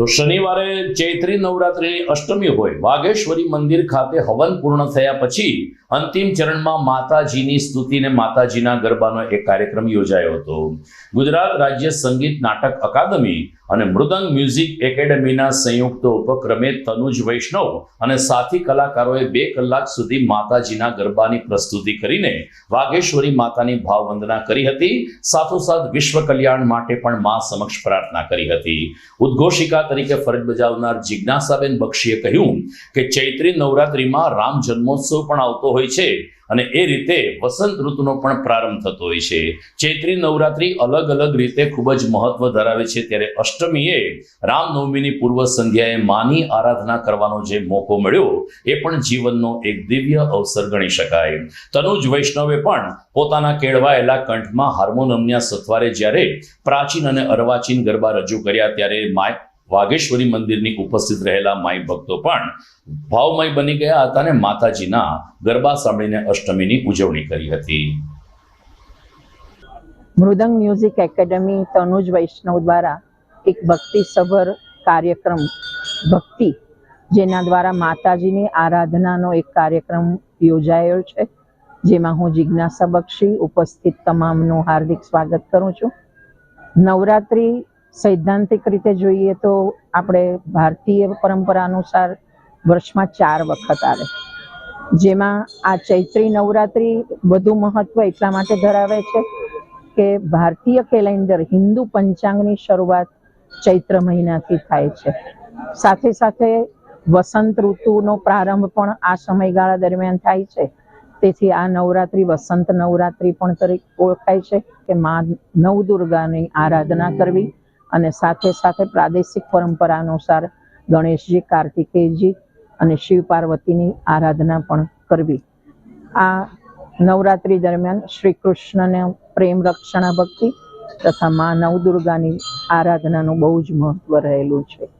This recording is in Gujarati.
તો શનિવારે ચૈત્રી નવરાત્રિની અષ્ટમી હોય વાઘેશ્વરી મંદિર ખાતે હવન પૂર્ણ થયા પછી અંતિમ ચરણમાં માતાજીની સ્તુતિને માતાજીના ગરબાનો એક કાર્યક્રમ યોજાયો હતો. ગુજરાત રાજ્ય સંગીત નાટક અકાદમી અને મૃદંગ મ્યુઝિક એકેડમીના સંયુક્ત ઉપક્રમે તનુજ વૈષ્ણવ અને સાથી કલાકારોએ બે કલાક સુધી માતાજીના ગરબાની પ્રસ્તુતિ કરીને વાઘેશ્વરી માતાની ભાવવંદના કરી હતી. સાથોસાથ વિશ્વ કલ્યાણ માટે પણ મા સમક્ષ પ્રાર્થના કરી હતી. ઉદ્ઘોષિકા તરીકે ફરજ બજાવનાર જિજ્ઞાસાબેન બક્ષીએ કહ્યું કે ચૈત્રી નવરાત્રિમાં રામ જન્મોત્સવ પણ આવતો હોય છે અને એ રીતે વસંત ઋતુનો પણ પ્રારંભ થતો હોય છે. ચૈત્રી નવરાત્રી અલગ અલગ રીતે ખૂબ જ મહત્વ ધરાવે છે. ત્યારે અષ્ટમીએ રામનવમીની પૂર્વ સંધ્યાએ માની આરાધના કરવાનો જે મોકો મળ્યો, એ પણ જીવનનો એક દિવ્ય અવસર ગણી શકાય. તનુજ વૈષ્ણવે પણ પોતાના કેળવાયેલા કંઠમાં હાર્મોનિયમના સથવારે જ્યારે પ્રાચીન અને અર્વાચીન ગરબા રજૂ કર્યા, ત્યારે માય વાઘેશ્વરી મંદિરની ઉપસ્થિત રહેલા માઈ ભક્તો પણ ભાવમય બની ગયા હતા અને માતાજીના ગરબા સાંભળીને અષ્ટમીની ઉજવણી કરી હતી. મૃદંગ મ્યુઝિક એકેડમી તનુજ વૈષ્ણવ દ્વારા એક ભક્તિસભર કાર્યક્રમ ભક્તિ, જેના દ્વારા માતાજીની આરાધનાનો એક કાર્યક્રમ યોજાયો છે. જેમાં હું જિજ્ઞાસા બક્ષી ઉપસ્થિત તમામનું હાર્દિક સ્વાગત કરું છું. નવરાત્રિ સૈદ્ધાંતિક રીતે જોઈએ તો આપણે ભારતીય પરંપરા અનુસાર વર્ષમાં ચાર વખત આવે. જેમાં આ ચૈત્રી નવરાત્રિ વધુ મહત્વ એટલા માટે ધરાવે છે કે ભારતીય કેલેન્ડર હિન્દુ પંચાંગની શરૂઆત ચૈત્ર મહિનાથી થાય છે. સાથે સાથે વસંત ઋતુનો પ્રારંભ પણ આ સમયગાળા દરમિયાન થાય છે. તેથી આ નવરાત્રિ વસંત નવરાત્રિ પણ તરીકે ઓળખાય છે કે મા નવદુર્ગાની આરાધના કરવી અને સાથે સાથે પ્રાદેશિક પરંપરા અનુસાર ગણેશજી, કાર્તિકેયજી અને શિવ પાર્વતીની આરાધના પણ કરવી. આ નવરાત્રી દરમિયાન શ્રી કૃષ્ણને પ્રેમ રક્ષણા ભક્તિ તથા મા નવદુર્ગાની આરાધનાનું બહુ જ મહત્વ રહેલું છે.